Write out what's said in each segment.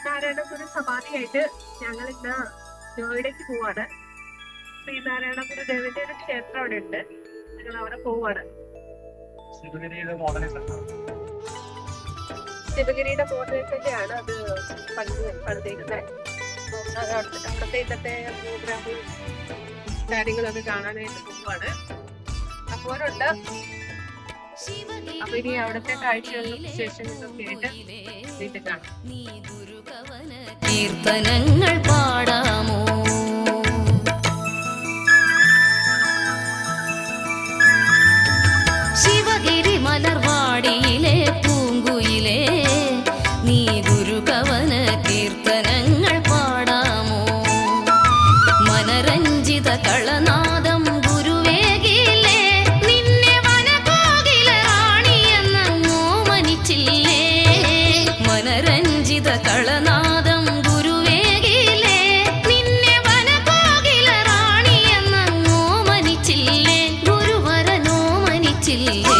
ശ്രീനാരായണ ഗുരു സമാധിയായിട്ട് ഞങ്ങൾ ഇന്ന് നോയിഡയ്ക്ക് പോവാണ്. ശ്രീനാരായണ ഗുരു ദേവന്റെ ഒരു ക്ഷേത്രം അവിടെ ഉണ്ട് ഞങ്ങൾ അവിടെ പോവാണ്. ശിവഗിരിയുടെ മോഡലിൽ മോഡലിന്റെയാണ് അത് പണിത് പണിതേക്കുന്നത്. അവിടുത്തെ ഇന്നത്തെ പ്രോഗ്രാമും കാര്യങ്ങളൊക്കെ കാണാനായിട്ട് പോവാണ്. അപ്പോഴുണ്ട് അപ്പൊ ഇനി അവിടുത്തെ കാഴ്ചകളും കേട്ട് കാണാം. കീർത്തനങ്ങൾ പാടാമോ?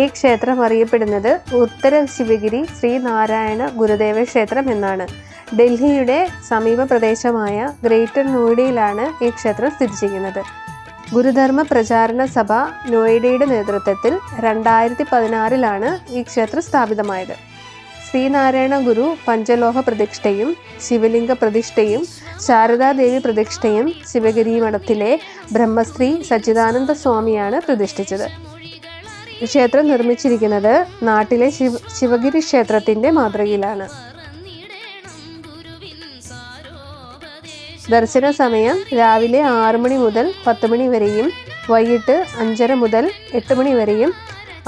ഈ ക്ഷേത്രം അറിയപ്പെടുന്നത് ഉത്തര ശിവഗിരി ശ്രീനാരായണ ഗുരുദേവ ക്ഷേത്രം എന്നാണ്. ഡൽഹിയുടെ സമീപ പ്രദേശമായ ഗ്രേറ്റർ നോയിഡയിലാണ് ഈ ക്ഷേത്രം സ്ഥിതി ചെയ്യുന്നത്. ഗുരുധർമ്മ പ്രചാരണ സഭ നോയിഡയുടെ നേതൃത്വത്തിൽ രണ്ടായിരത്തി പതിനാറിലാണ് ഈ ക്ഷേത്രം സ്ഥാപിതമായത്. ശ്രീനാരായണ ഗുരു പഞ്ചലോഹ പ്രതിഷ്ഠയും ശിവലിംഗ പ്രതിഷ്ഠയും ശാരദാദേവി പ്രതിഷ്ഠയും ശിവഗിരി മഠത്തിലെ ബ്രഹ്മശ്രീ സച്ചിദാനന്ദ സ്വാമിയാണ് പ്രതിഷ്ഠിച്ചത്. ക്ഷേത്രം നിർമ്മിച്ചിരിക്കുന്നത് നാട്ടിലെ ശിവ ശിവഗിരി ക്ഷേത്രത്തിന്റെ മാതൃകയിലാണ്. ദർശന സമയം രാവിലെ ആറ് മണി മുതൽ പത്ത് മണി വരെയും വൈകിട്ട് അഞ്ചര മുതൽ എട്ട് മണി വരെയും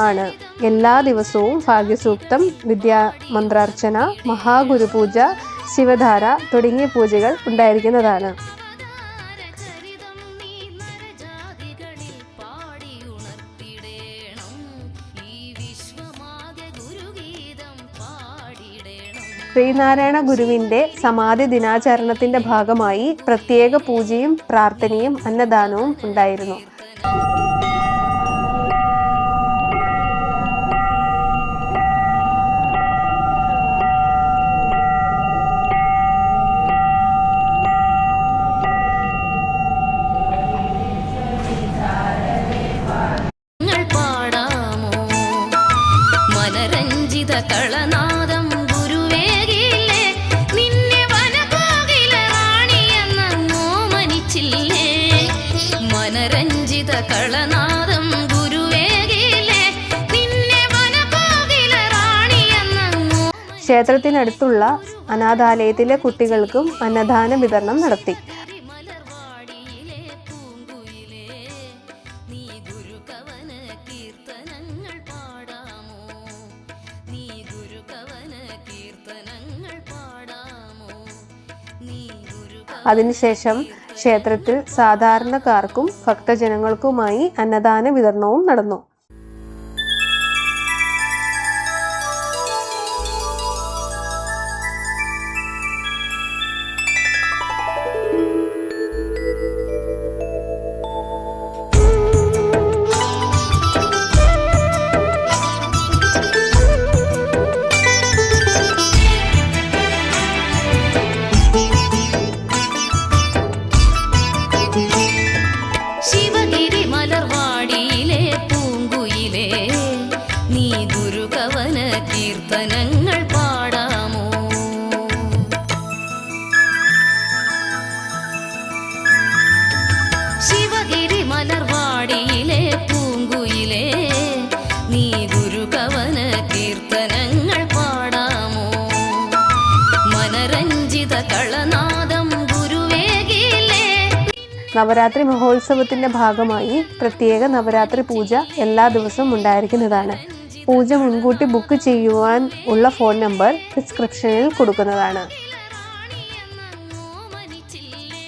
ആണ്. എല്ലാ ദിവസവും ഭാഗ്യസൂക്തം വിദ്യാ മന്ത്രാർച്ചന മഹാഗുരുപൂജ ശിവധാര തുടങ്ങിയ പൂജകൾ ഉണ്ടായിരിക്കുന്നതാണ്. ശ്രീനാരായണ ഗുരുവിന്റെ സമാധി ദിനാചരണത്തിന്റെ ഭാഗമായി പ്രത്യേക പൂജയും പ്രാർത്ഥനയും അന്നദാനവും ഉണ്ടായിരുന്നു. നിങ്ങൾ ക്ഷേത്രത്തിനടുത്തുള്ള അനാഥാലയത്തിലെ കുട്ടികൾക്കും അന്നദാന വിതരണം നടത്തി. അതിനുശേഷം ക്ഷേത്രത്തിൽ സാധാരണക്കാർക്കും ഭക്തജനങ്ങൾക്കുമായി അന്നദാന വിതരണവും നടന്നു. നവരാത്രി മഹോത്സവത്തിന്റെ ഭാഗമായി പ്രത്യേക നവരാത്രി പൂജ എല്ലാ ദിവസവും ഉണ്ടായിരിക്കുന്നതാണ്. പൂജ മുൻകൂട്ടി ബുക്ക് ചെയ്യുവാൻ ഉള്ള ഫോൺ നമ്പർ ഡിസ്ക്രിപ്ഷനിൽ കൊടുക്കുന്നതാണ്.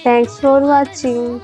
Thanks for watching